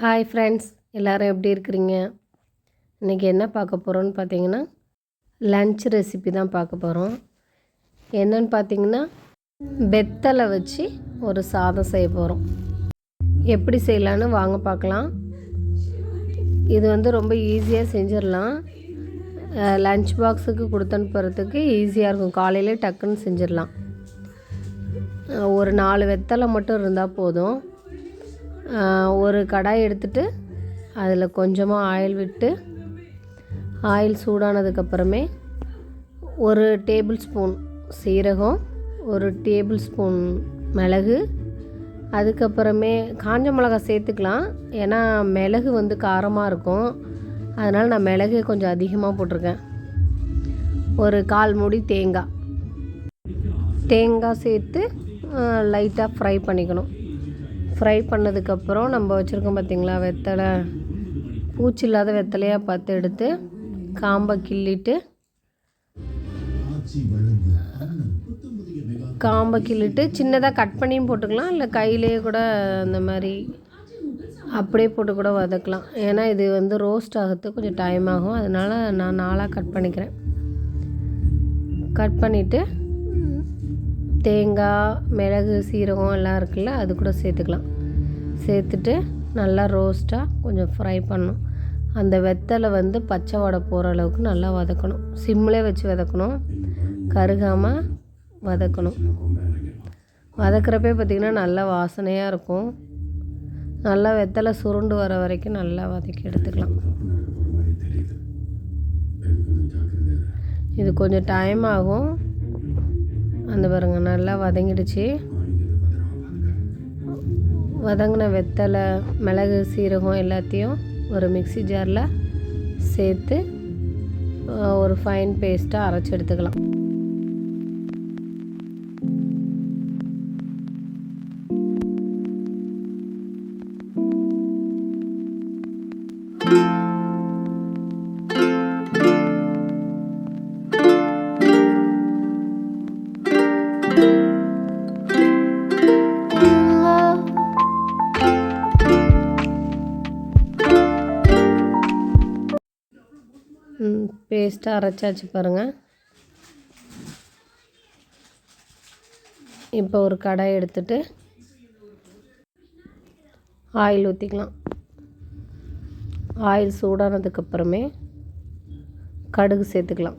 Hi friends எல்லோரும் எப்படி இருக்கிறீங்க? இன்றைக்கி என்ன பார்க்க போகிறோன்னு பார்த்தீங்கன்னா லன்ச் ரெசிபி தான் பார்க்க போகிறோம் என்னன்னு பார்த்தீங்கன்னா வெத்தலை வச்சு ஒரு சாதம் செய்ய போகிறோம் எப்படி செய்யலான்னு வாங்க பார்க்கலாம். இது வந்து ரொம்ப ஈஸியாக செஞ்சிடலாம். லன்ச் பாக்ஸுக்கு கொடுத்து அனுப்புறதுக்கு ஈஸியாக இருக்கும். காலையிலே டக்குன்னு செஞ்சிடலாம். ஒரு நாலு வெத்தலை மட்டும் இருந்தால் போதும். ஒரு கடாய் எடுத்துகிட்டு அதில் கொஞ்சமாக ஆயில் விட்டு ஆயில் சூடானதுக்கப்புறமே ஒரு டேபிள் ஸ்பூன் சீரகம் ஒரு டேபிள் ஸ்பூன் மிளகு அதுக்கப்புறமே காஞ்ச மிளகா சேர்த்துக்கலாம். ஏன்னா மிளகு வந்து காரமாக இருக்கும். அதனால் நான் மிளகு கொஞ்சம் அதிகமாக போட்டிருக்கேன். ஒரு கால் மூடி தேங்காய். தேங்காய் சேர்த்து லைட்டாக ஃப்ரை பண்ணிக்கணும். ஃப்ரை பண்ணதுக்கப்புறம் நம்ம வச்சுருக்கோம் பார்த்திங்களா வெத்தலை. பூச்சி இல்லாத வெத்தலையாக பார்த்து எடுத்து காம்பை கிள்ளிட்டு காம்பை கிள்ளிட்டு சின்னதாக கட் பண்ணியும் போட்டுக்கலாம். இல்லை கையிலேயே கூட அந்த மாதிரி அப்படியே போட்டு கூட வதக்கலாம். ஏன்னா இது வந்து ரோஸ்ட் ஆகிறதுக்கு கொஞ்சம் டைம் ஆகும். அதனால் நான் நாளாக கட் பண்ணிக்கிறேன். கட் பண்ணிவிட்டு தேங்காய் மிளகு சீரகம் எல்லாம் இருக்குல்ல அது கூட சேர்த்துக்கலாம். சேர்த்துட்டு நல்லா ரோஸ்ட்டாக கொஞ்சம் ஃப்ரை பண்ணணும். அந்த வெத்தலை வந்து பச்சை வடை போகிற அளவுக்கு நல்லா வதக்கணும். சிம்மில் வச்சு வதக்கணும். கருகாமல் வதக்கணும். வதக்கிறப்பே பார்த்திங்கன்னா நல்லா வாசனையாக இருக்கும். நல்லா வெத்தலை சுருண்டு வர வரைக்கும் நல்லா வதக்கி எடுத்துக்கலாம். இது கொஞ்சம் டைம் ஆகும். அந்த பாருங்க நல்லா வதங்கிடுச்சு. வதங்கின வெத்தலை மிளகு சீரகம் எல்லாத்தையும் ஒரு மிக்ஸி ஜாரில் சேர்த்து ஒரு ஃபைன் பேஸ்ட்டாக அரைச்சி எடுத்துக்கலாம். பேஸ்ட்டாக அரைச்சாச்சு பாருங்கள் இப்போ ஒரு கடாய் எடுத்துட்டு ஆயில் ஊற்றிக்கலாம் ஆயில் சூடானதுக்கப்புறமே கடுகு சேர்த்துக்கலாம்.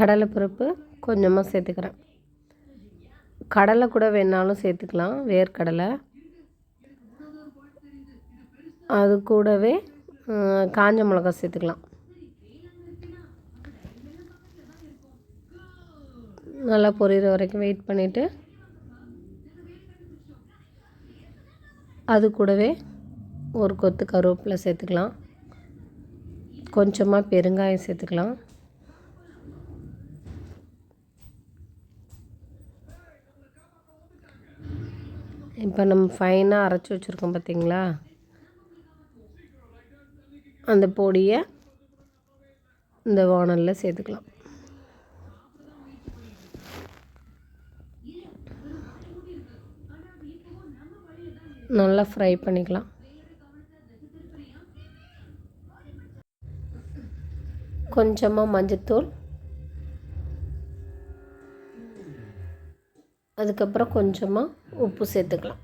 கடலைப்பருப்பு கொஞ்சமாக சேர்த்துக்கிறேன். கடலை கூட வேணாலும் சேர்த்துக்கலாம் வேர்க்கடலை. அது கூடவே காஞ்ச மிளகா சேர்த்துக்கலாம். நல்லா பொரியிற வரைக்கும் வெயிட் பண்ணிவிட்டு அது கூடவே ஒரு கொத்து கருவேப்பிலை சேர்த்துக்கலாம். கொஞ்சமாக பெருங்காயம் சேர்த்துக்கலாம். இப்போ நம்ம ஃபைனாக அரைச்சி வச்சுருக்கோம் பார்த்தீங்களா? அந்த பொடியை இந்த வானலில் சேர்த்துக்கலாம். நல்லா ஃப்ரை பண்ணிக்கலாம். கொஞ்சமாக மஞ்சத்தூள் அதுக்கப்புறம் கொஞ்சமாக உப்பு சேர்த்துக்கலாம்.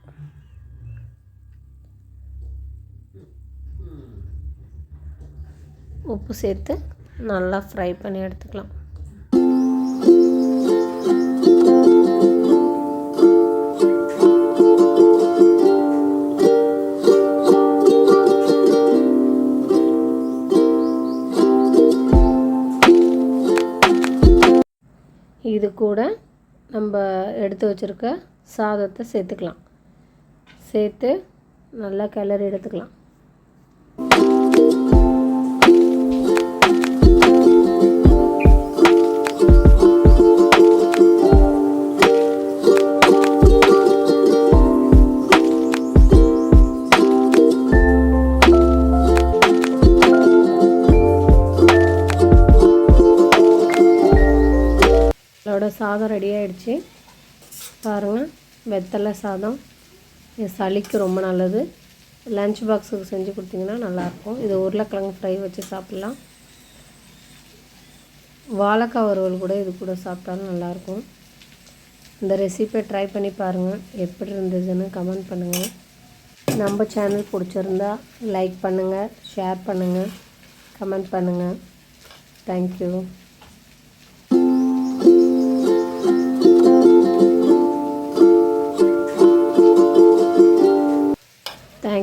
உப்பு சேர்த்து நல்லா ஃப்ரை பண்ணி எடுத்துக்கலாம். இது கூட நம்ம எடுத்து வச்சுருக்க சாதத்தை சேர்த்துக்கலாம். சேர்த்து நல்லா கிளறி எடுத்துக்கலாம். சாதம் ரெடி ஆகிடுச்சி பாருங்கள் வெத்தலை சாதம். இது சளிக்கு ரொம்ப நல்லது. லஞ்ச் பாக்ஸுக்கு செஞ்சு கொடுத்தீங்கன்னா நல்லாயிருக்கும். இது உருளைக்கிழங்கு ஃப்ரை வச்சு சாப்பிட்லாம். வாழைக்காய் வறுவல் கூட இது கூட சாப்பிட்டாலும் நல்லாயிருக்கும். இந்த ரெசிபியை ட்ரை பண்ணி பாருங்கள் எப்படி இருந்ததுன்னு கமெண்ட் பண்ணுங்கள் நம்ம சேனல் பிடிச்சிருந்தா லைக் பண்ணுங்கள் ஷேர் பண்ணுங்கள் கமெண்ட் பண்ணுங்கள் தேங்க்யூ